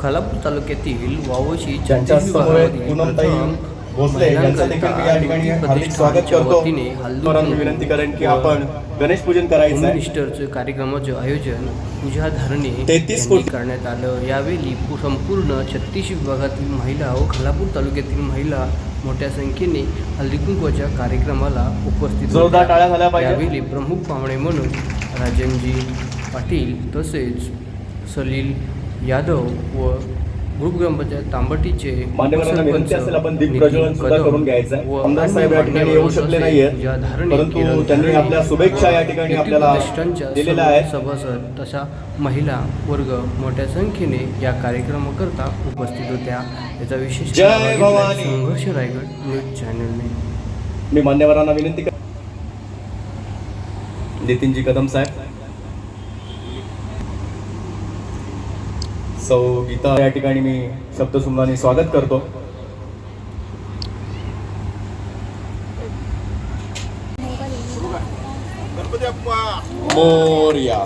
खालापूर तालुक्यातील वावशी भोसले यांचं देखील मी या ठिकाणी हार्दिक स्वागत करतो परंतु विनंती करेन की आपण गणेश पूजन करायचं आहे मिनिस्टरचं कार्यक्रमाचं आयोजन पूजा धारणे 33 यांनी कोटी. करण्यात आलं यावेळी संपूर्ण छत्तीस विभागातील महिला व खालापूर तालुक्यातील महिला मोठ्या संख्येने हल्दी कुंकवाच्या कार्यक्रमाला उपस्थित जोरदार टाळ्या झाल्या पाहिजे. यावेळी प्रमुख पाहुणे म्हणून राजनजी पाटील तसेच सलील यादव व ग्रुप ग्रामपंचायत तांबटीचे सभासद तशा महिला वर्ग मोठ्या संख्येने या कार्यक्रमाकरता उपस्थित होत्या. याचा विशेष. संघर्ष रायगड न्यूज चॅनलने. मी मान्यवरांना विनंती नितीनजी कदम साहेब. सौ गीता या ठिकाणी मी शब्दसुमनाने स्वागत करतो. मोर्या.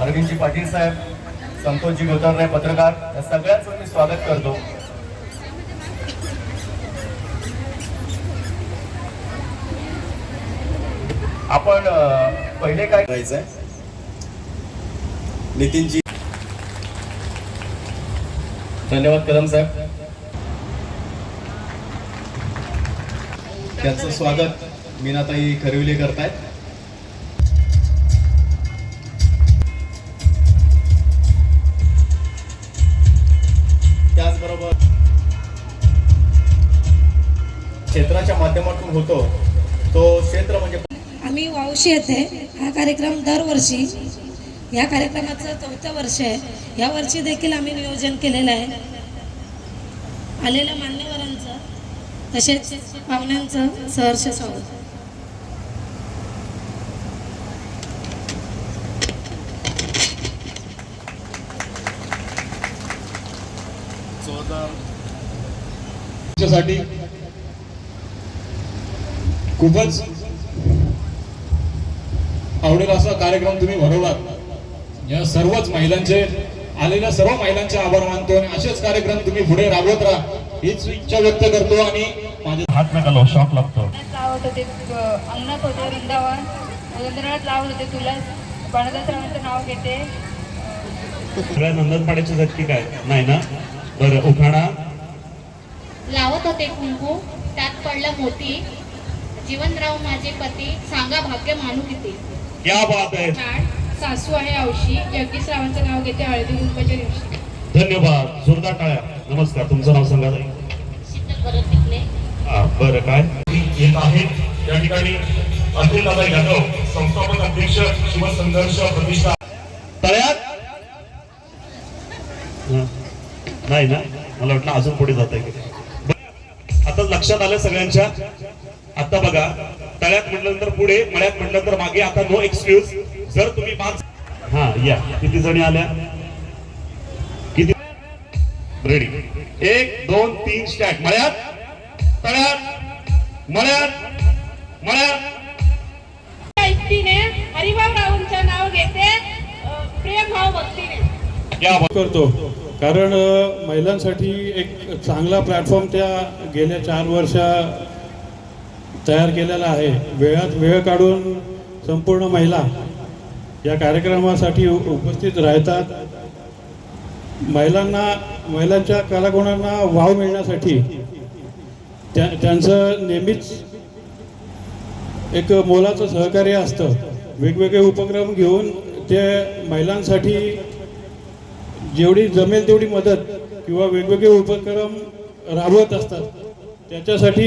अरविंदजी पाटील साहेब संतोषजी गोतारणे पत्रकार या सगळ्यांचं मी स्वागत करतो. आपण पहिले काय करायचंय? नितीनजी. धन्यवाद कदम साहेब. त्याचं स्वागत मीनाताई खरविले करतायत. त्याचबरोबर क्षेत्राच्या माध्यमातून होतो तो क्षेत्र म्हणजे आम्ही वावशी येथे हा कार्यक्रम दरवर्षी या कार्यक्रमाचं चौथं वर्ष आहे. या वर्षी देखील आम्ही नियोजन केलेलं आहे. आलेल्या मान्यवरांचं तसेच पाहुण्यांचं सहर्ष स्वागत. साठी खूपच आवडेल असा कार्यक्रम तुम्ही भरवलात. या सर्वच महिलांचे आलेल्या सर्व महिलांचे आभार मानतो आणि असेच कार्यक्रम तुम्ही पुढे राबवत राहा हीच इच्छा व्यक्त करतो आणि माझे हात नका शॉक लागतो. लावत होते अ, अंगणात होते वृंदावन. रवींद्रनाथ लावत होते तुला. गणदत्तरावांचं नाव घेते. सगळ्या नंदनपाड्याची झटकी काय? नाही ना? बरं उखाणा. लावत होते कुंकू त्यात पडलं मोती. जीवनराव माझे पती सांगा भाग्य मानू किती. क्या बात आहे सासू आहे औशी जगदीश रावांचं नाव घेते हळदी कुंकाच्या दिवशी. धन्यवाद. जोरदार टाळ्या. नमस्कार. तुमचं नाव सांगा. बरं. काय? येत आहे या ठिकाणी अतुल दादा यादव संस्थापक अध्यक्ष शिवसंघर्ष प्रतिष्ठा. तळ्यात. नाही ना? मला वाटलं अजून पुढे जात आहे आता लक्षात आलं सगळ्यांच्या? आता बघा. तळ्यात म्हटल्यानंतर पुढे मळ्यात म्हटल्यानंतर मागे. आता नो एक्सक्यूज जर तुम्ही पाच हा या. किती जणी आल्या? किती रेडी एक दोन तीन स्टॅट मळ्यात? तळ्यात? मळ्यात? मळ्यात? करतो. कारण महिलांसाठी एक चांगला प्लॅटफॉर्म त्या गेल्या चार वर्षा तयार केलेला आहे. वेळात वेळ काढून संपूर्ण महिला या कार्यक्रमासाठी उपस्थित राहतात. महिलांना महिलांच्या कलागुणांना वाव मिळण्यासाठी त्या त्यांचं नेहमीच एक मोलाचं सहकार्य असतं. वेगवेगळे उपक्रम घेऊन ते महिलांसाठी जेवढी जमेल तेवढी मदत किंवा वेगवेगळे उपक्रम राबवत असतात. त्याच्यासाठी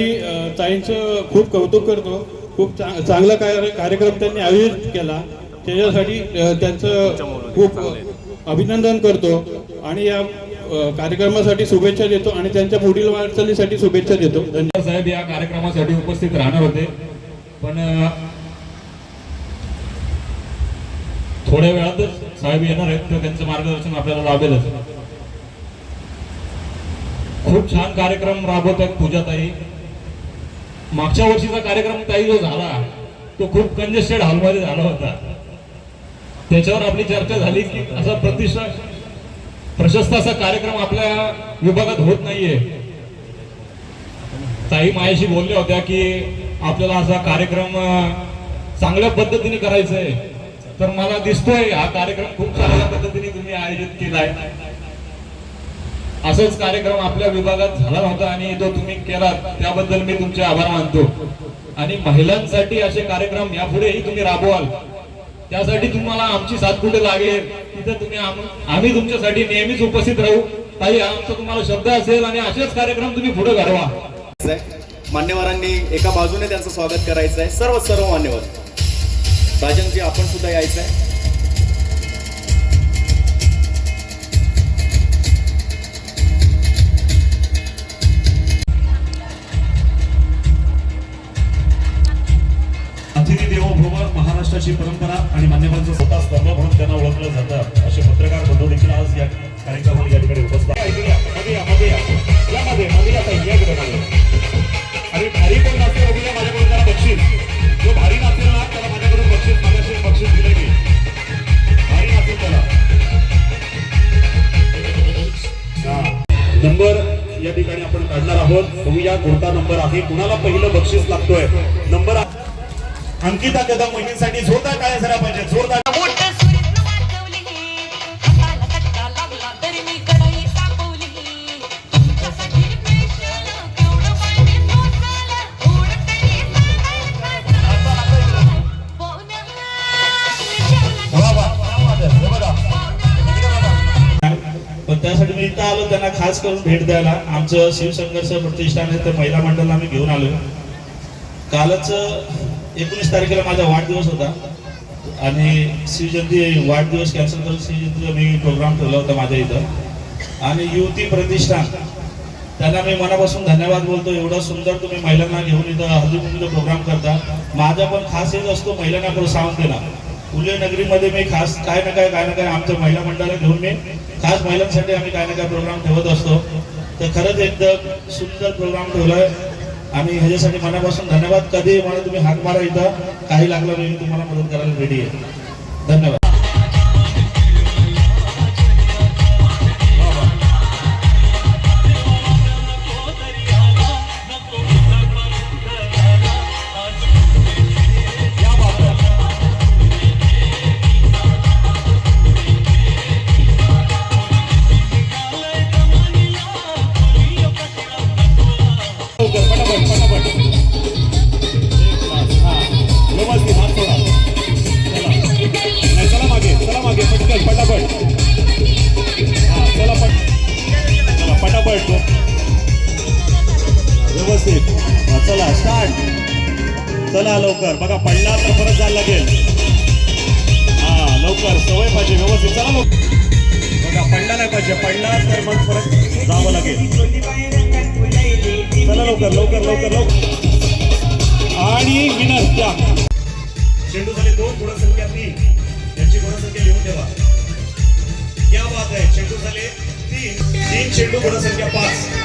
ताईंचं खूप कौतुक करतो. खूप चांग चांगला कार्य कार्यक्रम त्यांनी आयोजित केला. त्याच्यासाठी त्यांचं खूप अभिनंदन करतो. आणि या कार्यक्रमासाठी शुभेच्छा देतो आणि त्यांच्या पुढील वाटचालीसाठी शुभेच्छा देतो. धन्यवाद. साहेब या कार्यक्रमासाठी उपस्थित राहणार होते. पण थोड्या वेळातच साहेब येणार आहेत तर त्यांचं मार्गदर्शन आपल्याला लाभेलच. खूप छान कार्यक्रम राबवत आहेत पूजाताई. मागच्या वर्षीचा कार्यक्रम ताई जो झाला तो खूप कंजेस्टेड हॉलमध्ये झाला होता. त्याच्यावर आपली चर्चा झाली की असा प्रतिष्ठा प्रशस्त असा कार्यक्रम आपल्या विभागात होत नाहीये. ताई मायाशी बोलल्या होत्या की आपल्याला असा कार्यक्रम चांगल्या पद्धतीने करायचा आहे तर मला दिसतोय हा कार्यक्रम खूप चांगल्या पद्धतीने तुम्ही आयोजित केलाय. असंच कार्यक्रम आपल्या विभागात झाला होता आणि तो तुम्ही केला त्याबद्दल मी तुमचे आभार मानतो. आणि महिलांसाठी असे कार्यक्रम यापुढेही तुम्ही राबवाल. त्यासाठी तुम्हाला आमची साथ कुठे लागेल? तिथे तुम्ही आम्ही तुमच्यासाठी नेहमीच उपस्थित राहू. ताई आमचा तुम्हाला शब्द असेल आणि असेच कार्यक्रम तुम्ही पुढे घडवा. मान्यवरांनी एका बाजूने त्यांचं स्वागत करायचं आहे सर्व सर्व मान्यवर. राजनजी आपण सुद्धा यायचं आहे महाराष्ट्राची परंपरा आणि मान्यवरांचा स्वतः स्तंभ म्हणून त्यांना ओळखलं जातं. असे पत्रकार बंधू देखील आज या कार्यक्रमाला या ठिकाणी उपस्थित मध्ये या. आणि भारी कोण नाचते बघूया माझ्याकडून त्याला बक्षीस. जो भारी नाचेल ना त्याला माझ्याकडून बक्षीस माझ्याशी बक्षीस दिले की भारी नाचेल त्याला. नंबर या ठिकाणी आपण काढणार आहोत. बघूया कोणता नंबर आहे. कुणाला पहिलं बक्षीस लागतोय? नंबर अंकिता कदम मोहिनीसाठी जोरदार टाळ्या झाल्या पाहिजे जोरदार पाणी क्या त्यासाठी मी इथं आलो त्यांना खास करून भेट द्यायला. आमचं शिवसंघर्ष प्रतिष्ठान आहे तर महिला मंडळाला आम्ही घेऊन आलो कालच एकोणीस तारखेला माझा वाढदिवस होता. आणि शिवजयंती वाढदिवस कॅन्सल करून शिवजयंतीचा मी प्रोग्राम ठेवला होता माझ्या इथं. आणि युवती प्रतिष्ठान त्यांना मी मनापासून धन्यवाद बोलतो. एवढं सुंदर तुम्ही महिलांना घेऊन इथं हल्दी प्रोग्राम करता. माझा पण खास हेच असतो महिलांना प्रोत्साहन देणं. फुले नगरीमध्ये मी खास काय ना काय काय ना काय आमच्या महिला मंडळाला घेऊन मी खास महिलांसाठी आम्ही काय ना काय प्रोग्राम ठेवत असतो. तर खरंच एकदम सुंदर प्रोग्राम ठेवलाय. आणि ह्याच्यासाठी मनापासून धन्यवाद. कधी मला तुम्ही हात मारा इथं. काही लागलं नाही तुम्हाला मदत करायला रेडी आहे. धन्यवाद. चला लवकर. बघा पडला तर परत जायला लागेल. हा लवकर. सवय पाहिजे व्यवस्थित. चला लवकर. बघा पडला नाही पाहिजे. पडला तर मग परत जावं लागेल. चला लवकर लवकर लवकर लवकर. आणि विनर त्या. चेंडू झाले दोन गुणसंख्या तीन. यांची गुणसंख्या लिहून ठेवा. क्या बात आहे. चेंडू झाले तीन. तीन चेंडू गुणसंख्या पाच.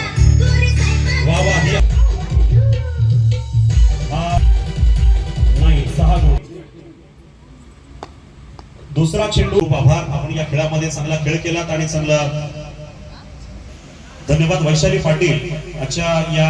दुसरा चेंडू खूप आभार. आपण या खेळामध्ये चांगला खेळ केलात आणि चांगला धन्यवाद वैशाली पाटील. आजच्या या